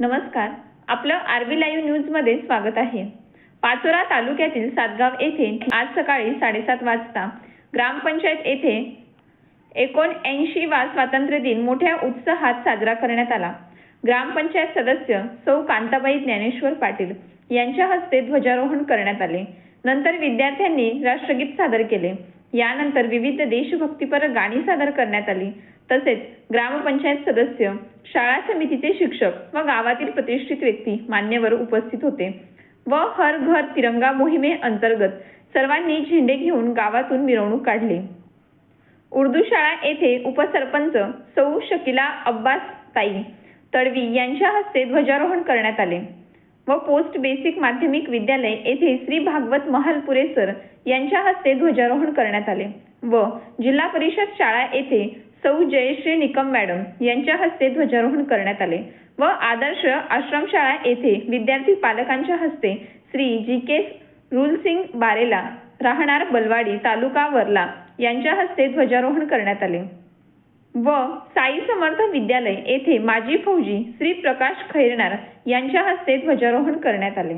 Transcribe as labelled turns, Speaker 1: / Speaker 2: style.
Speaker 1: नमस्कार. आपलं RB live न्यूजमध्ये स्वागत आहे. पाचोरा तालुक्यातील सातगाव येथे आज सकाळी साडेसात वाजता ग्रामपंचायत येथे एकोणऐंशी वा स्वातंत्र्य दिन मोठ्या उत्साहात साजरा करण्यात आला. ग्रामपंचायत सदस्य सौ कांताबाई ज्ञानेश्वर पाटील यांच्या हस्ते ध्वजारोहण करण्यात आले. नंतर विद्यार्थ्यांनी राष्ट्रगीत सादर केले. यानंतर विविध देशभक्तीपर गाणी सादर करण्यात आली. तसेच ग्रामपंचायत सदस्य शाळा समितीचे शिक्षक व गावातील प्रतिष्ठित व्यक्ती मान्यवर उपस्थित होते व हर घर तिरंगा मोहिमे अंतर्गत सर्वांनी झेंडे घेऊन गावातून मिरवणूक काढली. उर्दू शाळा येथे उपसरपंच सौ शकिला अब्बास ताई तडवी यांच्या हस्ते ध्वजारोहण करण्यात आले व पोस्ट बेसिक माध्यमिक विद्यालय येथे श्री भागवत महाल पुरेसर यांच्या हस्ते ध्वजारोहण करण्यात आले व जिल्हा परिषद शाळा येथे सौ जयश्री निकम मॅडम यांच्या हस्ते ध्वजारोहण करण्यात आले व आदर्श आश्रमशाळा येथे विद्यार्थी पालकांच्या हस्ते श्री जी के रुलसिंग बारेला राहणार बलवाडी तालुका वर्ला यांच्या हस्ते ध्वजारोहण करण्यात आले. व साई समर्थ विद्यालय येथे माजी फौजी श्री प्रकाश खैरनार यांच्या हस्ते ध्वजारोहण करण्यात आले.